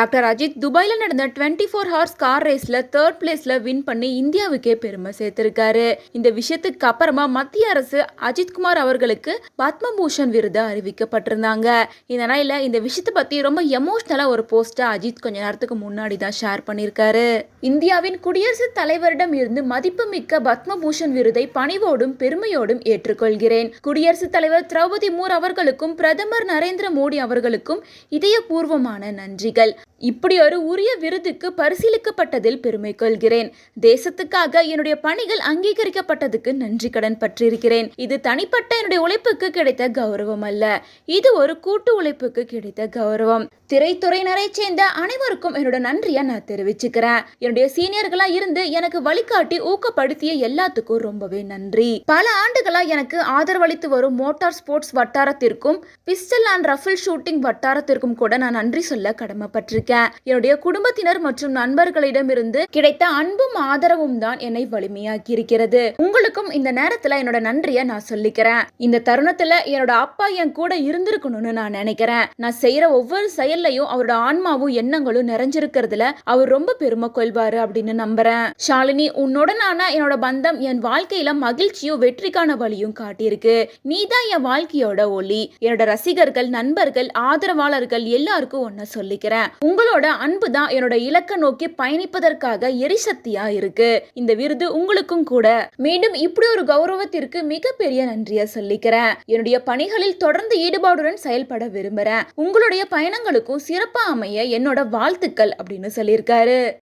Actor Ajith துபாயில் நடந்த twenty four hours car ரேஸில் தேர்ட் பிளேஸில் வின் பண்ணி இந்தியாவுக்கே பெருமை சேர்த்திருக்காரு. இந்த விஷயத்துக்கு அப்புறமா மத்திய அரசு அஜித்குமார் அவர்களுக்கு பத்மபூஷன் விருது அறிவிக்கப்பட்டிருந்தாங்க. இந்த நிலையில் இந்த விஷயத்தை பற்றி ரொம்ப எமோஷ்னலாக ஒரு போஸ்ட்டை அஜித் கொஞ்ச நேரத்துக்கு முன்னாடி தான் ஷேர் பண்ணியிருக்காரு. இந்தியாவின் குடியரசுத் தலைவரிடம் இருந்து மதிப்புமிக்க பத்மபூஷன் விருதை பணிவோடும் பெருமையோடும் ஏற்றுக்கொள்கிறேன். குடியரசுத் தலைவர் திரௌபதி மூர் அவர்களுக்கும் பிரதமர் நரேந்திர மோடி அவர்களுக்கும் இதயபூர்வமான நன்றிகள். இப்படி ஒரு உரிய விருதுக்கு பரிசீலிக்கப்பட்டதில் பெருமை கொள்கிறேன். தேசத்துக்காக என்னுடைய பணிகள் அங்கீகரிக்கப்பட்டதுக்கு நன்றி கடன் பற்றிருக்கிறேன். இது தனிப்பட்ட என்னுடைய உழைப்புக்கு கிடைத்த கௌரவம் அல்ல. இது ஒரு கூட்டு உழைப்புக்கு கிடைத்த கௌரவம். திரைத்துறையினரை சேர்ந்த அனைவருக்கும் என்னோட நன்றியை நான் தெரிவிச்சுக்கிறேன். என்னுடைய சீனியர்களா இருந்து எனக்கு வழிகாட்டி ஊக்கப்படுத்திய எல்லாத்துக்கும் ரொம்பவே நன்றி. பல ஆண்டுகளா எனக்கு ஆதரவளித்து வரும் மோட்டார் ஸ்போர்ட்ஸ் வட்டாரத்திற்கும் பிஸ்டல் அண்ட் ரஃபிள் ஷூட்டிங் வட்டாரத்திற்கும் கூட நான் நன்றி சொல்ல கடமைப்பட்டிருக்கேன். என்னுடைய குடும்பத்தினர் மற்றும் நண்பர்களிடமிருந்து கிடைத்த அன்பும் ஆதரவும் தான் என்னை வலிமையாக்கி இருக்கிறது உங்களுக்கும் இந்த நேரத்துல என்னோட நன்றியை நான் சொல்லிக்கிறேன். இந்த தருணத்துல என்னோட அப்பா என் கூட இருந்திருக்கணும்னு நான் நினைக்கிறேன். நான் செய்யற ஒவ்வொரு செயல்லையும் அவரோட ஆன்மாவும் எண்ணங்களும் நிறைஞ்சிருக்கிறதுல அவர் ரொம்ப பெருமை கொள்வாரு அப்படின்னு நம்புறேன். ஷாலினி உன்னுடனான என்னோட பந்தம் என் வாழ்க்கையில மகிழ்ச்சியும் வெற்றிக்கான வழியும் காட்டியிருக்கு. நீதான் என் வாழ்க்கையோட ஒளி. என்னோட ரசிகர்கள் நண்பர்கள் ஆதரவாளர்கள் எல்லாருக்கும் ஒன்ன சொல்லிக்கிறேன். உங்க உங்களோட அன்பு தான் என்னோட இலக்க நோக்கி பயணிப்பதற்காக எரிசக்தியா இருக்கு. இந்த விருது உங்களுக்கும் கூட. மீண்டும் இப்படி ஒரு கௌரவத்திற்கு மிகப்பெரிய நன்றியை சொல்லிக்கிறேன். என்னுடைய பணிகளில் தொடர்ந்து ஈடுபாடுடன் செயல்பட விரும்புறேன். உங்களுடைய பயணங்களுக்கும் சிறப்பா அமைய என்னோட வாழ்த்துக்கள் அப்படின்னு சொல்லியிருக்காரு.